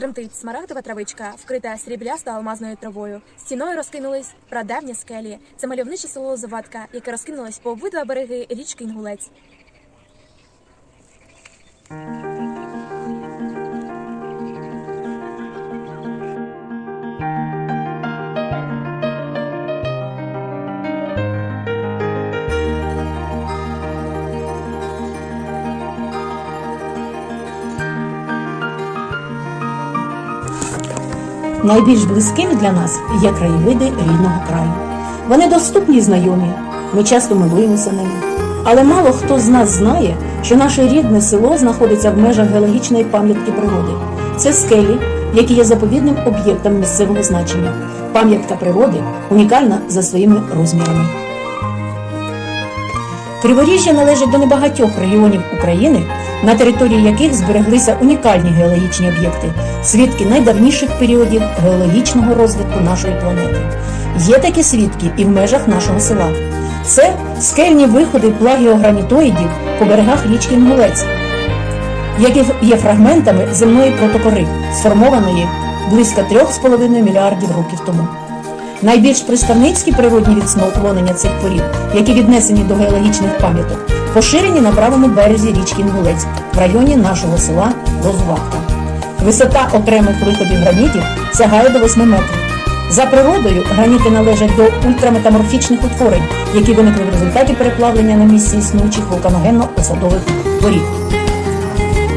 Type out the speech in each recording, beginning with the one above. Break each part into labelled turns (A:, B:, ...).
A: Тремтить смарагдова травичка, вкрита сріблясто алмазною травою. Стіною розкинулись прадавні скелі. Це мальовниче село Лозоватка, яке розкинулось по обидва береги річки Інгулець.
B: Найбільш близькими для нас є краєвиди рідного краю. Вони доступні й знайомі, ми часто милуємося ними. Але мало хто з нас знає, що наше рідне село знаходиться в межах геологічної пам'ятки природи. Це скелі, які є заповідним об'єктом місцевого значення. Пам'ятка природи унікальна за своїми розмірами. Криворіжжя належить до небагатьох регіонів України, на території яких збереглися унікальні геологічні об'єкти, свідки найдавніших періодів геологічного розвитку нашої планети. Є такі свідки і в межах нашого села. Це скельні виходи плагіогранітоїдів по берегах річки Інгулець, які є фрагментами земної протокори, сформованої близько 3,5 мільярдів років тому. Найбільш представницькі природні відновлення цих порід, які віднесені до геологічних пам'яток, поширені на правому березі річки Інгулець в районі нашого села Розуватка. Висота окремих виходів гранітів сягає до 8 метрів. За природою граніти належать до ультраметаморфічних утворень, які виникли в результаті переплавлення на місці існуючих вулканогенно-осадових порід.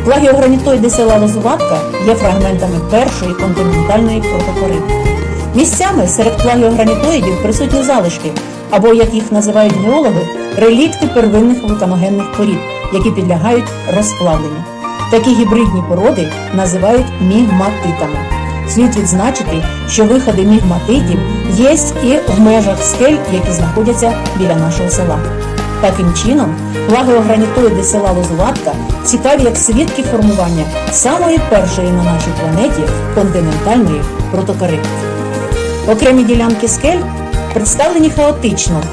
B: Плагіогранітоїди села Лозуватка є фрагментами першої континентальної протопори. Місцями серед плагіогранітоїдів присутні залишки, або, як їх називають геологи, релікти первинних вулканогенних порід, які підлягають розплавленню. Такі гібридні породи називають мігматитами. Слід відзначити, що виходи мігматитів є і в межах скель, які знаходяться біля нашого села. Таким чином, плагеогранітоїди села Лозуватка цікаві як свідки формування самої першої на нашій планеті континентальної протокори. Окремі ділянки скель представлені хаотично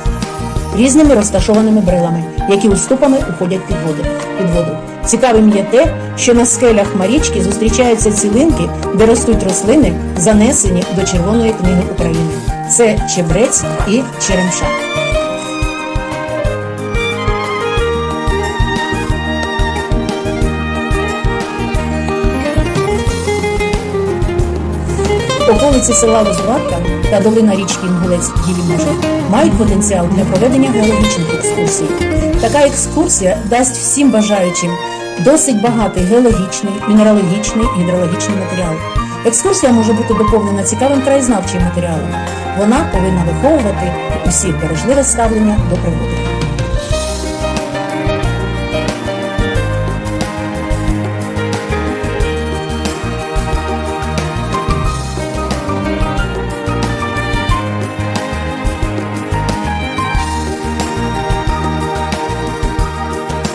B: різними розташованими брилами, які уступами уходять під воду. Під воду. Цікавим є те, що на скелях Марічки зустрічаються цілинки, де ростуть рослини, занесені до Червоної книги України. Це чебрець і черемша. Околиці села Лозуватка та долина річки Інгулець межі мають потенціал для проведення геологічних екскурсій. Така екскурсія дасть всім бажаючим досить багатий геологічний, мінералогічний і гідрологічний матеріал. Екскурсія може бути доповнена цікавим краєзнавчим матеріалом. Вона повинна виховувати у всіх бережливе ставлення до природи.